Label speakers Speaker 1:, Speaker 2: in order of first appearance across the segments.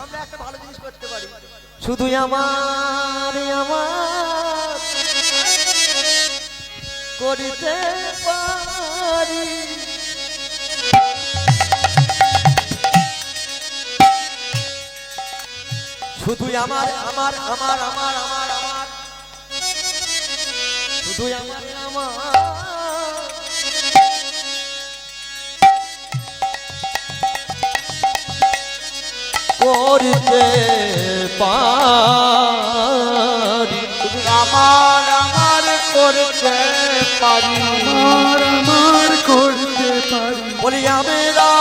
Speaker 1: আমরা একটা ভালো জিনিস করতে পারি।
Speaker 2: শুধু আমার আমার করিতে পারি। শুধু আমার আমার আমার আমার আমার আমার। শুধু আমার আমার। করতে পারি।
Speaker 1: আমার আমার করতে পারি।
Speaker 3: আমার আমার করতে পারি।
Speaker 2: বলি আমরা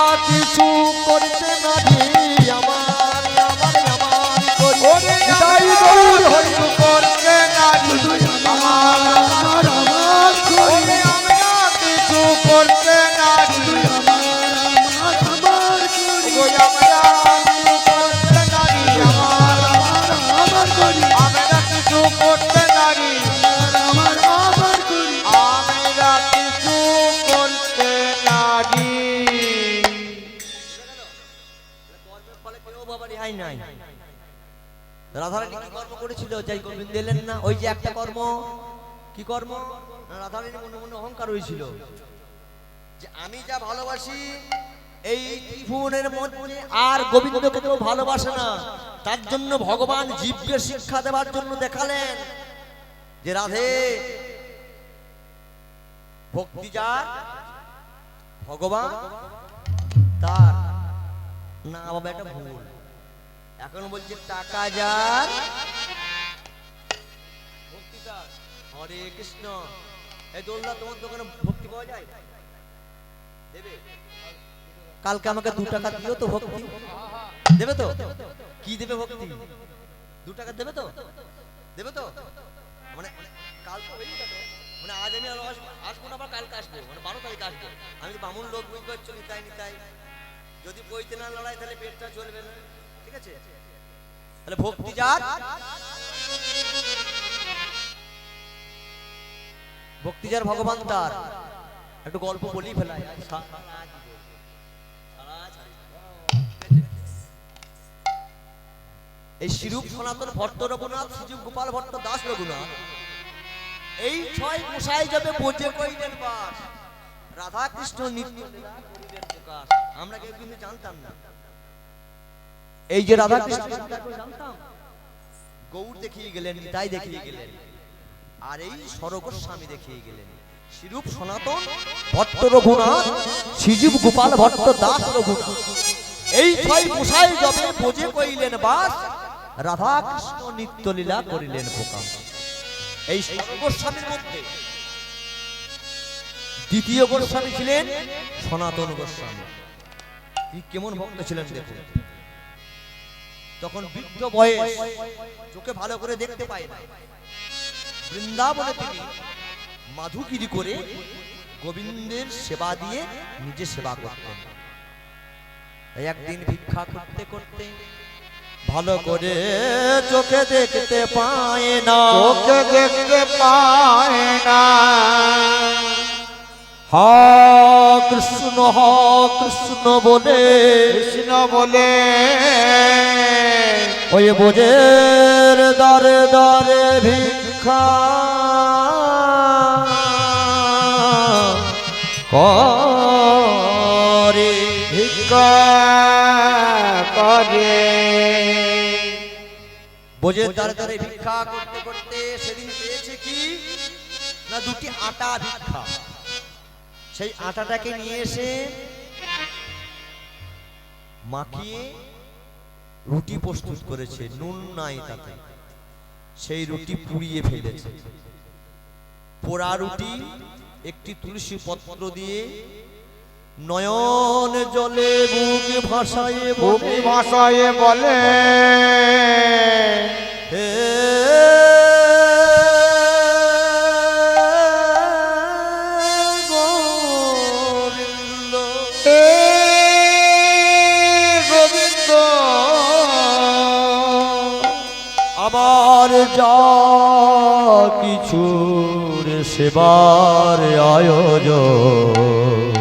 Speaker 2: রাধারানী কর্ম করেছিল, যাই গোবিন্দ এলেন না। ওই যে একটা কর্ম। কি কর্ম? রাধারানী মনে মনে অহংকার হয়েছিল। যে আমি যা ভালোবাসি, এই ত্রিভুবনের মধ্যে আর গোবিন্দকে কেউ ভালোবাসে না। তার জন্য ভগবান জীবকে শিক্ষা দেওয়ার জন্য দেখালেন যে রাধে, ভক্তি যার, ভগবান তার। না, বাবা, এটা ভুল। এখন বলছে টাকা যার। হরে কৃষ্ণ। এই দোলনা তোমার দোকানে ভক্তি পাওয়া যায়? দেবে। কালকে আমাকে দু টাকা দিও তো ভক্তি। দেবে তো? কি দেবে ভক্তি? দু টাকা দেবে তো? দেবে তো? মানে কাল তো হয়েই গেল। মানে আজ আমি আসব না, আবার কালকে আসব। মানে বারো তারিখ আসব। আমি তো বামুন লোক বুঝতে পারছ নিতাই নিতাই। যদি বইতে না লড়াই, তাহলে পেটটা চলবে না। ঠিক তাহলে ভক্তি যার? ভক্তি যার ভগবান তার। একটু গল্প বলি ফেলাই এই শিরূপ সনাতন ভট্ট রঘুনাথ, শ্রীযুগ গোপাল ভট্ট দাস রঘুনাথ, এই ছয় গোসাই যাবে বোঝে কইলেন বাস। রাধা কৃষ্ণ নিত্য আমরা কেউ কিন্তু জানতাম না। এই যে রাধা গৌর দেখিয়ে গেলেন, নিতাই দেখিয়ে গেলেন, আর এই স্বরগোস্বামী দেখিয়ে গেলেন। শিরূপ সনাতন ভট্ট রঘুনাথ, শ্রীজীব গোপাল ভট্ট দাস রঘুনাথ। এই ছয় জবে বোঝে কইলেন বাস, রাধা কৃষ্ণ নিত্য লীলা করিলেন প্রকাশ এই মধ্যে দ্বিতীয় গোস্বামী ছিলেন সনাতন গোস্বামী। কেমন ভক্ত ছিলেন দেখুন। তখন বৃদ্ধ বয়স, চোখে ভালো করে দেখতে পায় না। বৃন্দাবনে তিনি মাধুগিরি করে গোবিন্দের সেবা দিয়ে নিজে সেবা করতেন। একদিন ভিক্ষা করতে করতে ভালো করে চোখে দেখতে পায় না।
Speaker 1: চোখে দেখতে পায় না।
Speaker 2: হা কৃষ্ণ হ কৃষ্ণ বলে।
Speaker 1: কৃষ্ণ বলে।
Speaker 2: ওই বোঝের দরে দরে ভিক্ষা। করে।
Speaker 1: ভিক্ষা করে।
Speaker 2: বোঝের দ্বারে দ্বারে ভিক্ষা করতে করতে সেদিন পেয়েছে কি? না দুটি আটা ভিক্ষা? সেই আটাটাকে নিয়ে এসে মাখিয়ে রুটি প্রস্তুত করেছে, নুন নাই তাতে। সেই রুটি পুড়িয়ে ফেলেছে। পোড়া রুটি, একটি তুলসী পত্র দিয়ে নয়ন জলে বুক
Speaker 1: ভূমি
Speaker 2: বলে
Speaker 1: ভাষায় বলে
Speaker 2: যা কিছুর সেবার আয়োজন।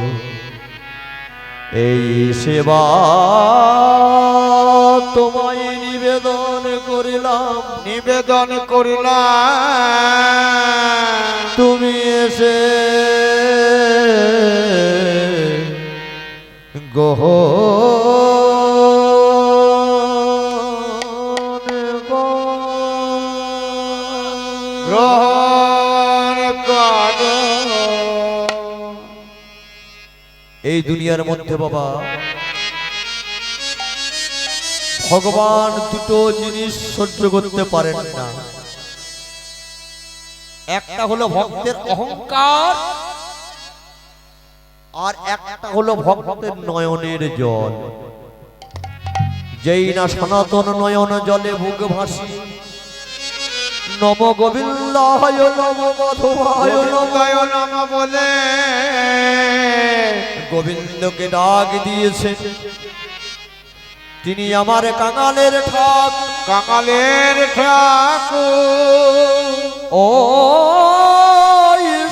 Speaker 2: এই সেবা তোমায় নিবেদন করিলাম।
Speaker 1: নিবেদন করিলাম।
Speaker 2: তুমি এসে গহ এই দুনিয়ার মধ্যে বাবা। ভগবান দুটো জিনিস সহ্য করতে পারেন না। একটা হলো ভক্তের অহংকার, আর একটা হলো ভক্তের নয়নের জল। যেই না সনাতন নয়ন জলে বুক ভাসি, নম গোবিন্দায় নম।
Speaker 1: গোবিন্দায় নম বলে।
Speaker 2: গোবিন্দকে ডাক দিয়েছে তিনি আমার কাঙালের ঠাক
Speaker 1: কাঙালের ঠাকুর।
Speaker 2: ও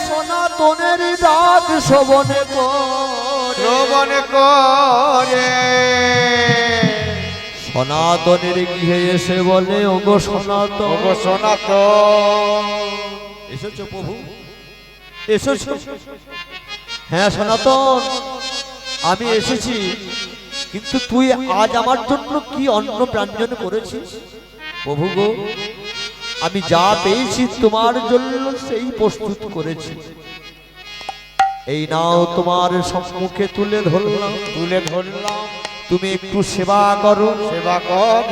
Speaker 2: সনাতনের ডাক শোভনে
Speaker 1: শ্রবণ করে।
Speaker 2: সনাতনের গৃহে এসে বলে ওগো সনাতন।
Speaker 1: ওগো সনাত
Speaker 2: এসেছ প্রভু? এসেছ? হ্যাঁ সনাতন আমি এসেছি কিন্তু তুই আজ আমার জন্য কি অন্ন প্রাঞ্জন করেছিস? প্রভু গো আমি যা পেয়েছি তোমার জন্য সেই প্রস্তুত করেছি। এই নাও তোমার সম্মুখে তুলে ধরলাম।
Speaker 1: তুলে ধরলাম।
Speaker 2: তুমি একটু সেবা করো।
Speaker 1: সেবা কর।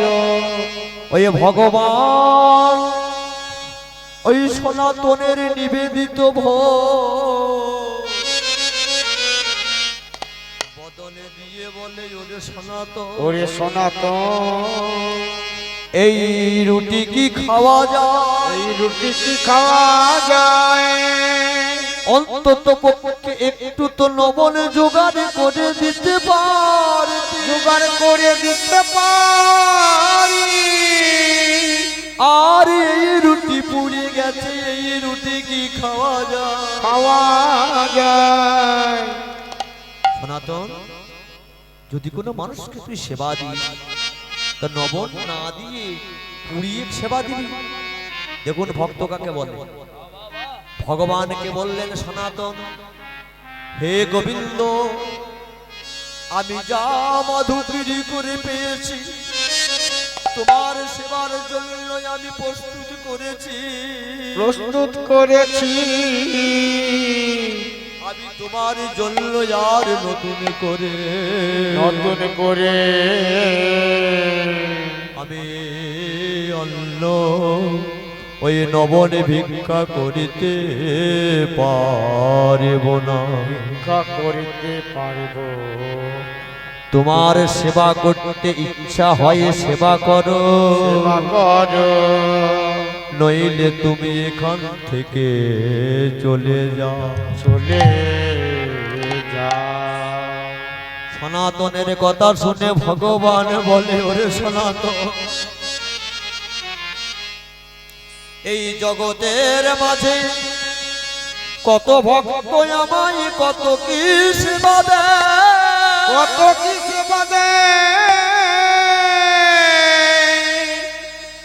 Speaker 2: ওই ভগবান ওই সনাতনের নিবেদিত ভোগ। ওরে সনাতন। এই রুটি কি খাওয়া যায়?
Speaker 1: এই রুটি কি খাওয়া যায়?
Speaker 2: অন্তত পক্ষে একটু তো লবণ জোগাড় করে দিতে পারে।
Speaker 1: জোগাড় করে দিতে পারি।
Speaker 2: আর এই রুটি পুড়ে গেছে এই রুটি কি খাওয়া যায়?
Speaker 1: খাওয়া যায়।
Speaker 2: সনাতন যদি কোনো মানুষকে তুই সেবা দিস, তা নবন না দিয়ে পুড়িয়ে সেবা দিবি। দেখুন ভক্ত কাকে বলে? ভগবানকে বললেন সনাতন, হে গোবিন্দ, আমি যা মধুপিরি করে পেয়েছি, তোমার সেবার জন্য আমি প্রস্তুত করেছি।
Speaker 1: প্রস্তুত করেছি।
Speaker 2: আমি তোমার জন্য আর নতুন করে
Speaker 1: নতুন করে।
Speaker 2: আমি অন্য ওই নবনে ভিক্ষা করিতে পারিব না।
Speaker 1: ভিক্ষা করিতে পারব।
Speaker 2: তোমার সেবা করতে ইচ্ছা হয় সেবা করো।
Speaker 1: সেবা কর।
Speaker 2: নইলে তুমি এখান থেকে চলে যাও।
Speaker 1: চলে যা
Speaker 2: সনাতনের কথা শুনে ভগবান বলে ওরে সনাতন এই জগতের মাঝে কত ভক্ত আমায় কত কি সেবা দেয়?
Speaker 1: কত কি সেবা দেয়?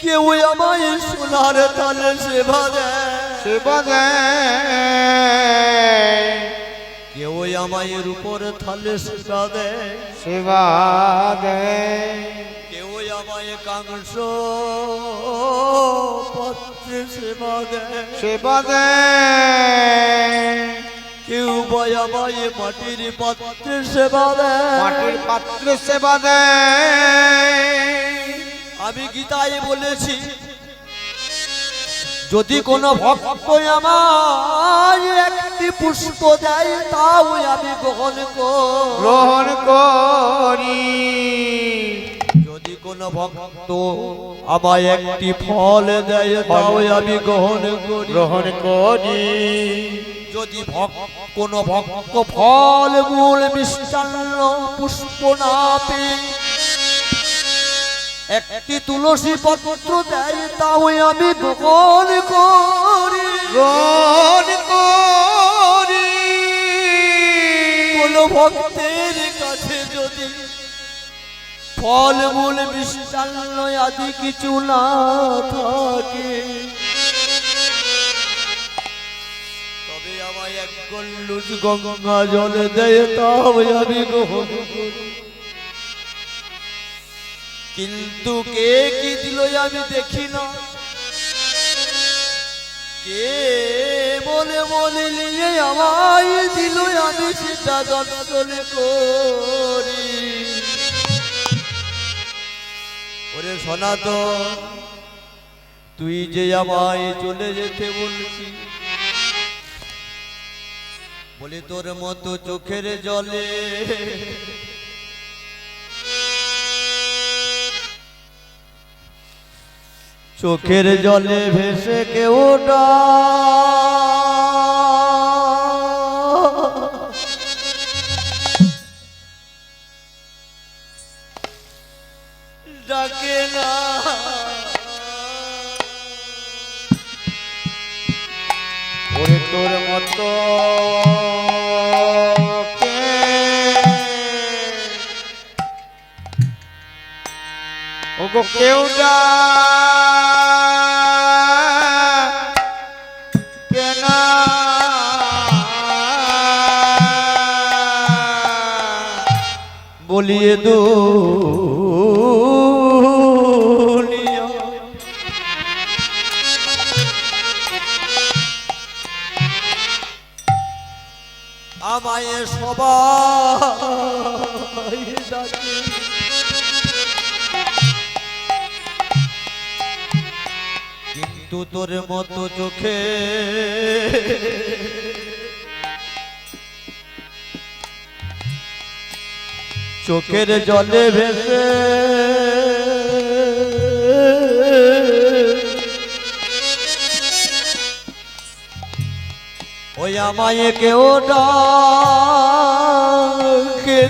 Speaker 2: কেউ আমায় সোনার তালে সেবা দেয়
Speaker 1: সেবা দেয়
Speaker 2: কেউ আমায় রূপর থালে সেবা দেয়
Speaker 1: সেবা দেয়
Speaker 2: কেউ আমায় কাংস পত্রে সেবা দেয়
Speaker 1: সেবা দেয়
Speaker 2: কেউ বয় আমায় মাটির পাত্রে সেবা দেয়
Speaker 1: মাটির পাত্র সেবা দেয়
Speaker 2: আমি গীতায় বলেছি যদি কোনো ভক্ত আমার একটি পুষ্প দেয় তাও আমি গ্রহণ
Speaker 1: গ্রহণ করি।
Speaker 2: যদি কোনো ভক্ত আমায় একটি ফল দেয় তাও আমি গ্রহণ
Speaker 1: গ্রহণ করি।
Speaker 2: যদি ভক্ত কোনো ভক্ত ফল মূল মিষ্টান্ন পুষ্প না পেয়ে একটি তুলসী পত্র দেয় তাও আমি গ্রহণ করি
Speaker 1: গ্রহণ করি
Speaker 2: কোন ভক্তের কাছে যদি ফল মূল মিষ্টান্ন আদি কিছু না থাকে তবে আমায় এক গল্লুস গঙ্গা জল দেয় তবে আমি করি। কিন্তু কে কি দিল আমি দেখি না। কে বলে বলে নিয়ে আমায় দিল আমি সেটা দর্শন করি। ওরে সনাতন, তুই যে আমায় চলে যেতে বলছি, বলে তোর মতো চোখের জলে চোখের জলে ভেসে কেউ ডাকে না। ওরে তোর মতো কে?
Speaker 1: ওগো
Speaker 2: বলিয়ে দো আমায় সবাই কিন্তু তোর মতো চোখে চোখের জলে ভেসে। ওই আমায় কেউ ডাকে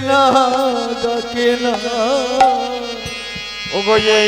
Speaker 2: না ডাকে না।
Speaker 1: গো এই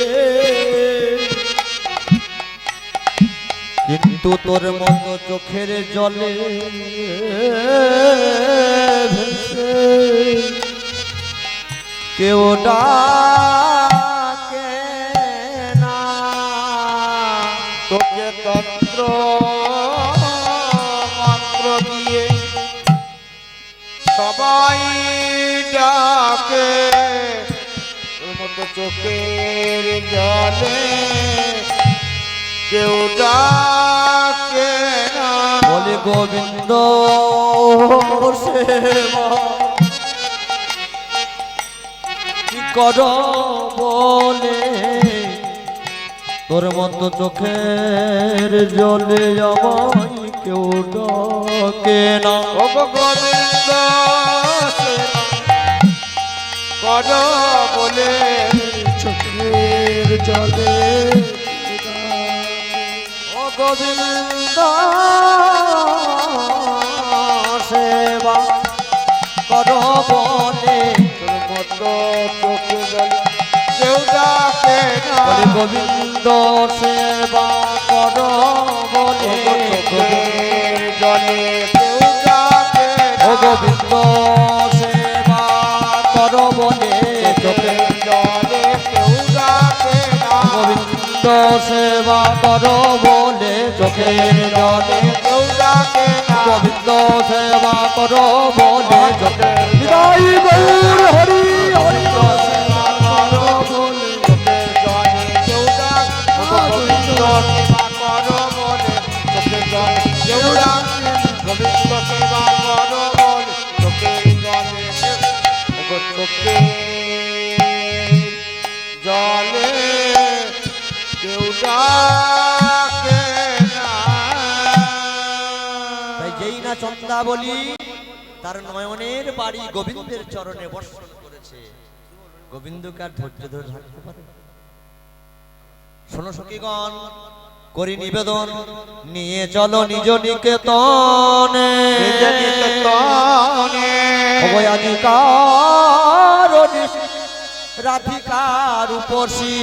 Speaker 2: কিন্তু তোর মতো চোখের জলে কেউ ডাকে না।
Speaker 1: তোকে তন্ত্র, মন্ত্র দিয়ে সবাই ডাকে। তোর মতো চোখের জলে কেউ ডাকে
Speaker 2: বলে গোবিন্দ কি কর বলে? তোর মতো চোখের জলে আমায় কেউ ডাকে না।
Speaker 1: গোবিন্দ কর বলে
Speaker 3: চোখের জলে
Speaker 2: গোবিন্দ সেবা কর বলে
Speaker 1: তোর মতো চোখে জলে কেউ ডাকে না।
Speaker 2: গোবিন্দ সেবা কর বলে
Speaker 1: চোখের জলে কেউ ডাকে
Speaker 2: ও গোবিন্দ সেবা কর বলে চোখে
Speaker 1: জলে কেউ ডাকে না।
Speaker 2: গোবিন্দ সেবা করো বলে চোখের জলে।
Speaker 1: কেউ ডাকে
Speaker 2: গোবিন্দ সেবা করো বলে চোখের হৃদয় গৌর হরি হরি। যেই না চন্দা বলি তার নয়নের বাড়ি গোবিন্দের চরণে বর্ষণ করেছে। গোবিন্দকে আর ধৈর্য ধরে থাকতে পারে? শোনো সখীগণ করি নিবেদন নিয়ে চলো নিজ নিকেতনে।
Speaker 1: নিজ নিকেতনে।
Speaker 2: রাধিকার উপসী।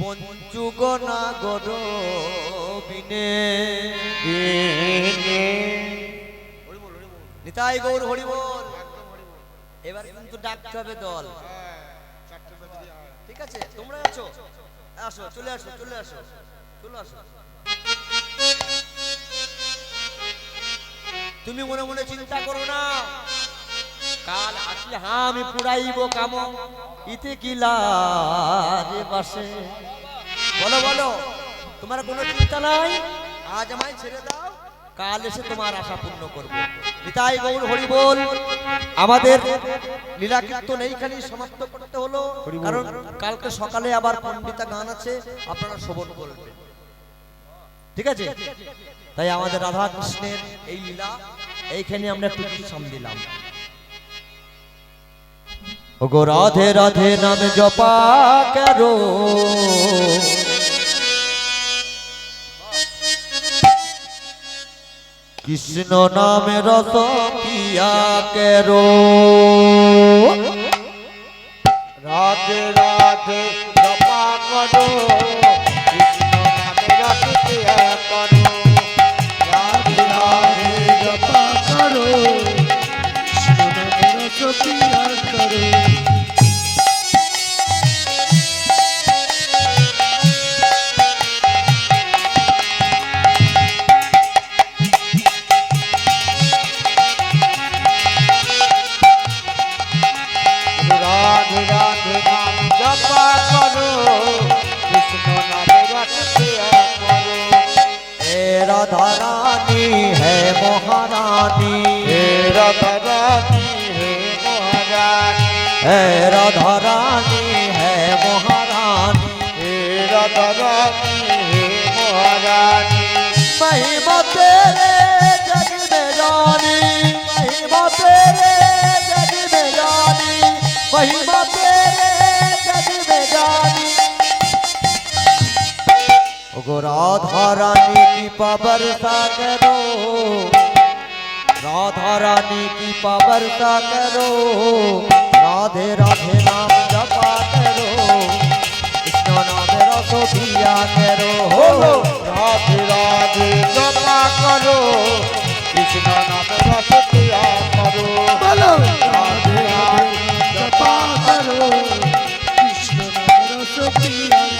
Speaker 2: পঞ্চুগ নাগর বিনে নিতাই গৌর হরি বল। এবার কিন্তু ডাকতে হবে দল। ঠিক আছে তোমরা আছো? আসো, চলে আসো চলে আসো চলে আসো। তুমি মনে মনে চিন্তা করো না। কাল আসলে হ্যাঁ আমি পুরাইব কাম। ইতে কি লাজে বাসে বলো বলো তোমার কোনো চিন্তা নাই? আজ আমায় ছেড়ে দাও। কাল এসে তোমার আশা পূর্ণ করব। নিতাই গৌর হরি বল। আমাদের লীলা কীর্তন এইখানেই সমাপ্ত করতে হলো। কারণ কালকে সকালে আবার পণ্ডিতা গান আছে আপনারা শ্রবণ করবেন। ঠিক আছে? তাই আমাদের রাধা কৃষ্ণের এই লীলা এইখানে আমরা একটু সাম দিলাম। ওগো রাধে রাধে নাম জপা করো। কৃষ্ণ নামে রস পিয়া করো। राधा रानी है महारानी। हे राधा रानी है महारानी। है राधा रानी गो राधा रानी की पवरता करो राधा रानी की पवरता करो राधे राधे नाम जपा करो कृष्ण नाम रसो दिया करो
Speaker 1: हो राधे राधे जपा करो कृष्ण नाम रसो दिया करो
Speaker 3: राधे राधे जपा करो
Speaker 2: कृष्ण नाम रसो दिया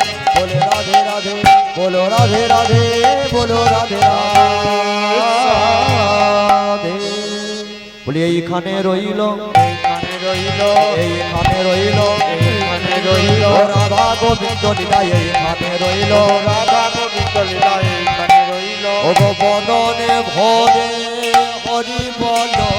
Speaker 2: বলো রাধে রাধে, বলো রাধে রাধে। বলি, এইখানে রইল।
Speaker 1: এইখানে রইল।
Speaker 2: এইখানে রইল
Speaker 1: এইখানে রইল
Speaker 2: রাধা গোবিন্দ লীলা এইখানে রইল।
Speaker 1: রাধা গোবিন্দ লীলা এইখানে রইল
Speaker 2: ও বদনে ভরে হরি বলো।